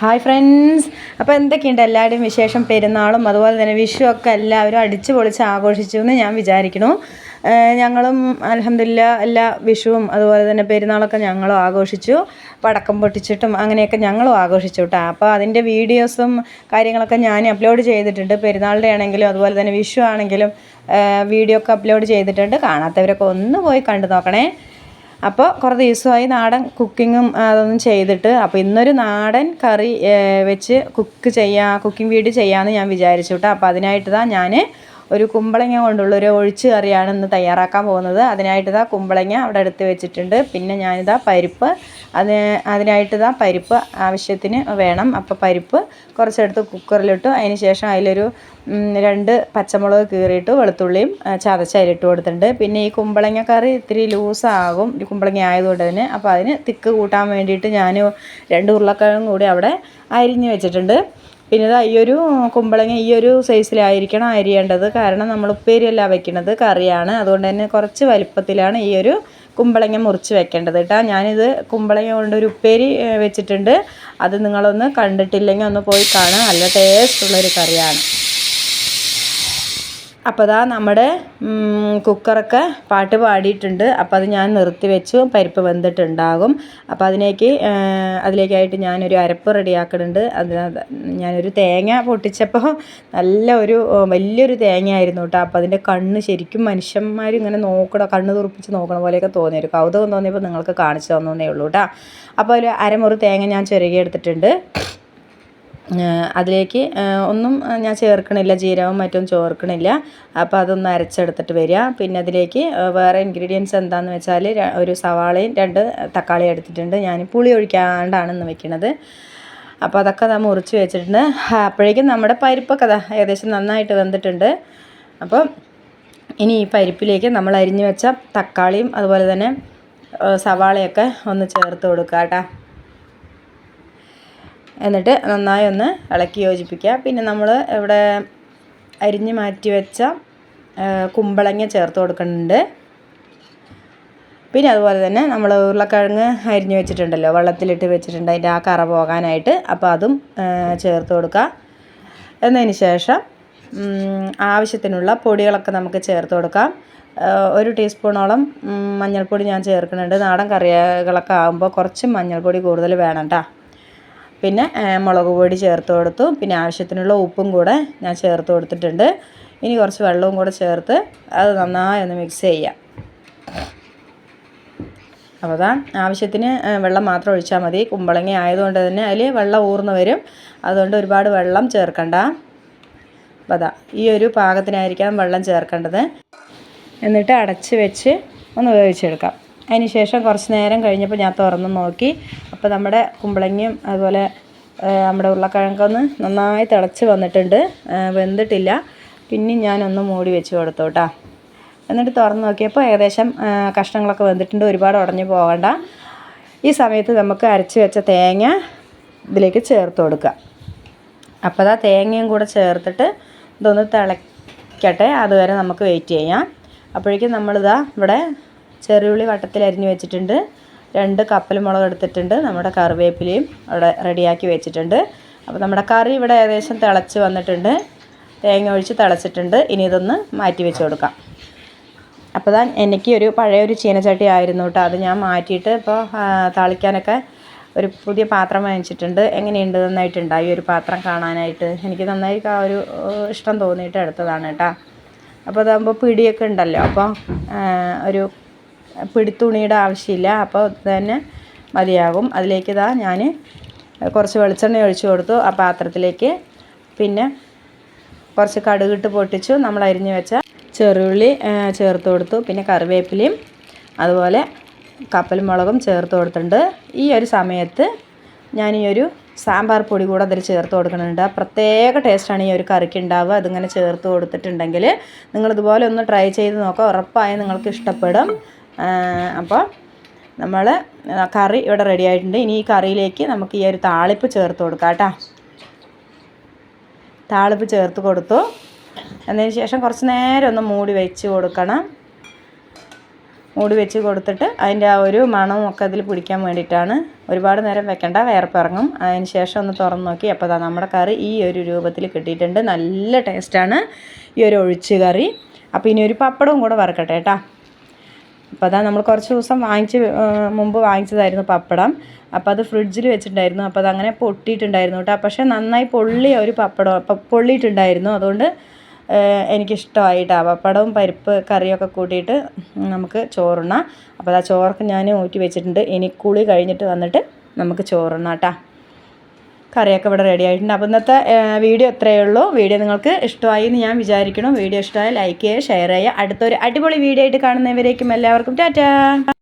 Hi friends അപ്പോൾ എന്തൊക്കെയുണ്ട് എല്ലാവരുടെയും വിശേഷം പെരുന്നാളും അതുപോലെ തന്നെ വിഷു ഒക്കെ എല്ലാവരും അടിച്ചു പൊളിച്ച് ആഘോഷിച്ചു എന്ന് ഞാൻ വിചാരിക്കുന്നു. ഞങ്ങളും അലഹമില്ല എല്ലാ വിഷുവും അതുപോലെ തന്നെ പെരുന്നാളൊക്കെ ഞങ്ങളും ആഘോഷിച്ചു. പടക്കം പൊട്ടിച്ചിട്ടും അങ്ങനെയൊക്കെ ഞങ്ങളും ആഘോഷിച്ചു കേട്ടോ. അപ്പോൾ അതിന്റെ വീഡിയോസും കാര്യങ്ങളൊക്കെ ഞാൻ അപ്ലോഡ് ചെയ്തിട്ടുണ്ട്. പെരുന്നാളുടെ ആണെങ്കിലും അതുപോലെ തന്നെ വിഷു ആണെങ്കിലും വീഡിയോ ഒക്കെ അപ്ലോഡ് ചെയ്തിട്ടുണ്ട്. കാണാത്തവരൊക്കെ ഒന്ന് പോയി കണ്ടു നോക്കണേ. അപ്പോൾ കുറേ ദിവസമായി നാടൻ കുക്കിങ്ങും അതൊന്നും ചെയ്തിട്ട് അപ്പോൾ ഇന്നൊരു നാടൻ കറി വെച്ച് കുക്ക് ചെയ്യാം കുക്കിംഗ് വീഡിയോ ചെയ്യാമെന്ന് ഞാൻ വിചാരിച്ചു കേട്ടോ അപ്പോൾ അതിനായിട്ട് തന്നെ ഞാൻ ഒരു കുമ്പളങ്ങ കൊണ്ടുള്ളൊരു ഒഴിച്ച് കറിയാണ് ഇന്ന് തയ്യാറാക്കാൻ പോകുന്നത്. അതിനായിട്ട് ഇതാ കുമ്പളങ്ങ അവിടെ എടുത്ത് വെച്ചിട്ടുണ്ട്. പിന്നെ ഞാനിതാ പരിപ്പ് അതിന് അതിനായിട്ട് ഇതാ പരിപ്പ് ആവശ്യത്തിന് വേണം. അപ്പോൾ പരിപ്പ് കുറച്ചെടുത്ത് കുക്കറിലിട്ടു. അതിന് ശേഷം അതിലൊരു രണ്ട് പച്ചമുളക് കീറിയിട്ട് വെളുത്തുള്ളിയും ചതച്ചരിട്ട് ചതച്ച് കൊടുത്തിട്ടുണ്ട്. പിന്നെ ഈ കുമ്പളങ്ങ കറി ഇത്തിരി ലൂസാകും കുമ്പളങ്ങ ആയതുകൊണ്ട് തന്നെ. അപ്പോൾ അതിന് തിക്ക് കൂട്ടാൻ വേണ്ടിയിട്ട് ഞാൻ രണ്ട് ഉരുളക്കിഴങ്ങും കൂടി അവിടെ അരിഞ്ഞ് വെച്ചിട്ടുണ്ട്. പിന്നെ ഇതാ ഈ ഒരു കുമ്പളങ്ങ ഈ ഒരു സൈസിലായിരിക്കണം അരിയേണ്ടത്. കാരണം നമ്മൾ ഉപ്പേരിയല്ല വെക്കുന്നത് കറിയാണ്. അതുകൊണ്ട് തന്നെ കുറച്ച് വലിപ്പത്തിലാണ് ഈ ഒരു കുമ്പളങ്ങ മുറിച്ച് വെക്കേണ്ടത് കേട്ടോ. ഞാനിത് കുമ്പളങ്ങ കൊണ്ട് ഒരു ഉപ്പേരി വെച്ചിട്ടുണ്ട്. അത് നിങ്ങളൊന്ന് കണ്ടിട്ടില്ലെങ്കിൽ ഒന്ന് പോയി കാണാം നല്ല ടേസ്റ്റുള്ളൊരു കറിയാണ്. അപ്പോൾ അതാ നമ്മുടെ കുക്കറൊക്കെ പാട്ട് പാടിയിട്ടുണ്ട്. അപ്പോൾ അത് ഞാൻ നിർത്തി വെച്ചു. പരിപ്പ് വെന്തിട്ടുണ്ടാകും. അപ്പോൾ അതിലേക്ക് അതിലേക്കായിട്ട് ഞാനൊരു അരപ്പ് റെഡിയാക്കുന്നുണ്ട് അതിനകത്ത് ഞാനൊരു തേങ്ങ പൊട്ടിച്ചപ്പോൾ നല്ല ഒരു വലിയൊരു തേങ്ങയായിരുന്നു കേട്ടോ അപ്പോൾ അതിന്റെ കണ്ണ് ശരിക്കും മനുഷ്യന്മാർ ഇങ്ങനെ നോക്കണം കണ്ണ് തുറപ്പിച്ച് നോക്കണ പോലെയൊക്കെ തോന്നി ഒരു കൗതുകം തോന്നിയപ്പോൾ നിങ്ങൾക്ക് കാണിച്ചു തന്നേ ഉള്ളൂ കേട്ടോ അപ്പോൾ ഒരു അരമുറി തേങ്ങ ഞാൻ ചിരകിയെടുത്തിട്ടുണ്ട് ഏഹ് അതിലേക്ക് ഒന്നും ഞാൻ ചേർക്കണില്ല ജീരകവും മറ്റും ചേർക്കണില്ല. അപ്പോൾ അതൊന്ന് അരച്ചെടുത്തിട്ട് വരിക. പിന്നെ അതിലേക്ക് വേറെ ഇൻഗ്രീഡിയൻസ് എന്താണെന്ന് വെച്ചാൽ ഒരു സവാളയും രണ്ട് തക്കാളിയും എടുത്തിട്ടുണ്ട്. ഞാൻ പുളി ഒഴിക്കാണ്ടാണ് ഇന്ന് വെക്കുന്നത് അപ്പോൾ അതൊക്കെ നാം മുറിച്ച് വെച്ചിട്ടുണ്ട്. അപ്പോഴേക്കും നമ്മുടെ പരിപ്പൊക്കെ ഏകദേശം നന്നായിട്ട് വെന്തിട്ടുണ്ട്. അപ്പം ഇനി ഈ പരിപ്പിലേക്ക് നമ്മൾ അരിഞ്ഞു വെച്ച തക്കാളിയും അതുപോലെ തന്നെ സവാളയൊക്കെ ഒന്ന് ചേർത്ത് കൊടുക്കുക കേട്ടോ എന്നിട്ട് നന്നായി ഒന്ന് ഇളക്കി യോജിപ്പിക്കുക. പിന്നെ നമ്മൾ ഇവിടെ അരിഞ്ഞ് മാറ്റി വെച്ച കുമ്പളങ്ങ ചേർത്ത് കൊടുക്കുന്നുണ്ട്. പിന്നെ അതുപോലെ തന്നെ നമ്മൾ ഉരുളക്കിഴങ്ങ് അരിഞ്ഞ് വെച്ചിട്ടുണ്ടല്ലോ വെള്ളത്തിലിട്ട് വെച്ചിട്ടുണ്ട്. അതിന്റെ ആ കറ പോകാനായിട്ട് അപ്പോൾ അതും ചേർത്ത് കൊടുക്കുക. എന്നതിന് ശേഷം ആവശ്യത്തിനുള്ള പൊടികളൊക്കെ നമുക്ക് ചേർത്ത് കൊടുക്കാം. ഒരു ടീസ്പൂണോളം മഞ്ഞൾപ്പൊടി ഞാൻ ചേർക്കുന്നുണ്ട്. നാടൻ കറികളൊക്കെ ആകുമ്പോൾ കുറച്ച് മഞ്ഞൾപ്പൊടി കൂടുതൽ വേണം കേട്ടോ പിന്നെ മുളക് പൊടി ചേർത്ത് കൊടുത്തു. പിന്നെ ആവശ്യത്തിനുള്ള ഉപ്പും കൂടെ ഞാൻ ചേർത്ത് കൊടുത്തിട്ടുണ്ട്. ഇനി കുറച്ച് വെള്ളവും കൂടെ ചേർത്ത് അത് നന്നായി ഒന്ന് മിക്സ് ചെയ്യാം. അപ്പോൾ അതാ ആവശ്യത്തിന് വെള്ളം മാത്രം ഒഴിച്ചാൽ മതി. കുമ്പളങ്ങ ആയതുകൊണ്ട് തന്നെ അതിൽ വെള്ളം ഊർന്നു വരും. അതുകൊണ്ട് ഒരുപാട് വെള്ളം ചേർക്കണ്ട. അപ്പോൾ അതാ ഈ ഒരു പാകത്തിനായിരിക്കാം വെള്ളം ചേർക്കേണ്ടത്. എന്നിട്ട് അടച്ച് വെച്ച് ഒന്ന് വേവിച്ചെടുക്കാം. അതിന് ശേഷം കുറച്ച് നേരം കഴിഞ്ഞപ്പോൾ ഞാൻ തുറന്ന് നോക്കി. അപ്പോൾ നമ്മുടെ കുമ്പളങ്ങയും അതുപോലെ നമ്മുടെ ഉരുളക്കിഴങ്ങൊന്ന് നന്നായി തിളച്ച് വന്നിട്ടുണ്ട്. വെന്തിട്ടില്ല. പിന്നെ ഞാനൊന്ന് മൂടി വെച്ച് കൊടുത്തു കേട്ടോ എന്നിട്ട് തുറന്ന് നോക്കിയപ്പോൾ ഏകദേശം കഷ്ണങ്ങളൊക്കെ വെന്തിട്ടുണ്ട്. ഒരുപാട് ഉടഞ്ഞു പോകണ്ട. ഈ സമയത്ത് നമുക്ക് അരച്ച് വെച്ച തേങ്ങ ഇതിലേക്ക് ചേർത്ത് കൊടുക്കുക അപ്പോൾ അതാ തേങ്ങയും കൂടെ ചേർത്തിട്ട് ഇതൊന്ന് തിളയ്ക്കട്ടെ അതുവരെ നമുക്ക് വെയിറ്റ് ചെയ്യാം. അപ്പോഴേക്കും നമ്മളിതാ ഇവിടെ ചെറിയുള്ളി വട്ടത്തിൽ അരിഞ്ഞ് വെച്ചിട്ടുണ്ട്. രണ്ട് കപ്പൽ മുളക് എടുത്തിട്ടുണ്ട്. നമ്മുടെ കറിവേപ്പിലയും അവിടെ റെഡിയാക്കി വെച്ചിട്ടുണ്ട്. അപ്പോൾ നമ്മുടെ കറി ഇവിടെ ഏകദേശം തിളച്ച് വന്നിട്ടുണ്ട്. തേങ്ങ ഒഴിച്ച് തിളച്ചിട്ടുണ്ട്. ഇനി ഇതൊന്ന് മാറ്റി വെച്ച് കൊടുക്കാം. അപ്പോൾ താൻ എനിക്ക് ഒരു പഴയ ഒരു ചീനച്ചട്ടി ആയിരുന്നു കേട്ടോ. അത് ഞാൻ മാറ്റിയിട്ട് ഇപ്പോൾ താളിക്കാനൊക്കെ ഒരു പുതിയ പാത്രം വാങ്ങിച്ചിട്ടുണ്ട്. എങ്ങനെയുണ്ട്? നന്നായിട്ടുണ്ട് ഈ ഒരു പാത്രം കാണാനായിട്ട്. എനിക്ക് നന്നായി ആ ഒരു ഇഷ്ടം തോന്നിയിട്ട് എടുത്തതാണ് കേട്ടോ. അപ്പോൾ അതാകുമ്പോൾ പിടിയൊക്കെ ഉണ്ടല്ലോ. അപ്പോൾ ഒരു പിടിത്തുണിയുടെ ആവശ്യമില്ല. അപ്പോൾ തന്നെ മതിയാകും. അതിലേക്ക് ഇതാ ഞാൻ കുറച്ച് വെളിച്ചെണ്ണ ഒഴിച്ചു കൊടുത്തു ആ പാത്രത്തിലേക്ക്. പിന്നെ കുറച്ച് കടുകിട്ട് പൊട്ടിച്ചു. നമ്മൾ അരിഞ്ഞു വെച്ച ചെറുള്ളി ചേർത്ത് കൊടുത്തു. പിന്നെ കറിവേപ്പിലയും അതുപോലെ കപ്പൽ മുളകും ചേർത്ത് കൊടുത്തിട്ടുണ്ട്. ഈ ഒരു സമയത്ത് ഞാൻ ഈ ഒരു സാമ്പാർ പൊടി കൂടെ അതിൽ ചേർത്ത് കൊടുക്കുന്നുണ്ട്. പ്രത്യേക ടേസ്റ്റാണ് ഈ ഒരു കറിക്ക് ഉണ്ടാവുക. അതിങ്ങനെ ചേർത്ത് കൊടുത്തിട്ടുണ്ടെങ്കിൽ നിങ്ങളിതുപോലെ ഒന്ന് ട്രൈ ചെയ്ത് നോക്കുക. ഉറപ്പായും നിങ്ങൾക്ക് ഇഷ്ടപ്പെടും. അപ്പോൾ നമ്മൾ കറി ഇവിടെ റെഡി ആയിട്ടുണ്ട്. ഇനി ഈ കറിയിലേക്ക് നമുക്ക് ഈ ഒരു താളിപ്പ് ചേർത്ത് കൊടുക്കാം കേട്ടോ. താളിപ്പ് ചേർത്ത് കൊടുത്തു. അതിന് ശേഷം കുറച്ച് നേരം ഒന്ന് മൂടി വെച്ച് കൊടുക്കണം. മൂടി വെച്ച് കൊടുത്തിട്ട് അതിന്റെ ആ ഒരു മണവും ഒക്കെ അതിൽ പിടിക്കാൻ വേണ്ടിയിട്ടാണ്. ഒരുപാട് നേരം വെക്കേണ്ട വേർപ്പിറങ്ങും. അതിന് ശേഷം ഒന്ന് തുറന്ന് നോക്കി. അപ്പോൾ നമ്മുടെ കറി ഈ ഒരു രൂപത്തിൽ കിട്ടിയിട്ടുണ്ട്. നല്ല ടേസ്റ്റാണ് ഈ ഒരു ഒഴിച്ച് കറി. അപ്പോൾ ഇനി ഒരു പപ്പടവും കൂടെ വറക്കട്ടെ കേട്ടോ. അപ്പോൾ അതാ നമ്മൾ കുറച്ച് ദിവസം വാങ്ങിച്ച് മുമ്പ് വാങ്ങിച്ചതായിരുന്നു പപ്പടം. അപ്പോൾ അത് ഫ്രിഡ്ജിൽ വെച്ചിട്ടുണ്ടായിരുന്നു. അപ്പോൾ അതങ്ങനെ പൊട്ടിയിട്ടുണ്ടായിരുന്നു കേട്ടോ. പക്ഷേ നന്നായി പൊള്ളിയ ഒരു പപ്പടം പൊള്ളിയിട്ടുണ്ടായിരുന്നു. അതുകൊണ്ട് എനിക്കിഷ്ടമായിട്ടാ. പപ്പടവും പരിപ്പ് കറിയൊക്കെ കൂട്ടിയിട്ട് നമുക്ക് ചോറുണ്ണാം. അപ്പോൾ ആ ചോറൊക്കെ ഞാൻ ഊറ്റി വെച്ചിട്ടുണ്ട്. ഇനി കുളി കഴിഞ്ഞിട്ട് വന്നിട്ട് നമുക്ക് ചോറുണ്ണാം കേട്ടോ. കറിയൊക്കെ ഇവിടെ റെഡി ആയിട്ടുണ്ട്. അപ്പോൾ ഇന്നത്തെ വീഡിയോ ഇത്രയേ ഉള്ളൂ. വീഡിയോ നിങ്ങൾക്ക് ഇഷ്ടമായി എന്ന് ഞാൻ വിചാരിക്കണം വീഡിയോ ഇഷ്ടമായ ലൈക്ക് ചെയ്യുക ഷെയർ ചെയ്യുക. അടുത്തൊരു അടിപൊളി വീഡിയോ ആയിട്ട് കാണുന്നവരേക്കും എല്ലാവർക്കും ടാറ്റാ.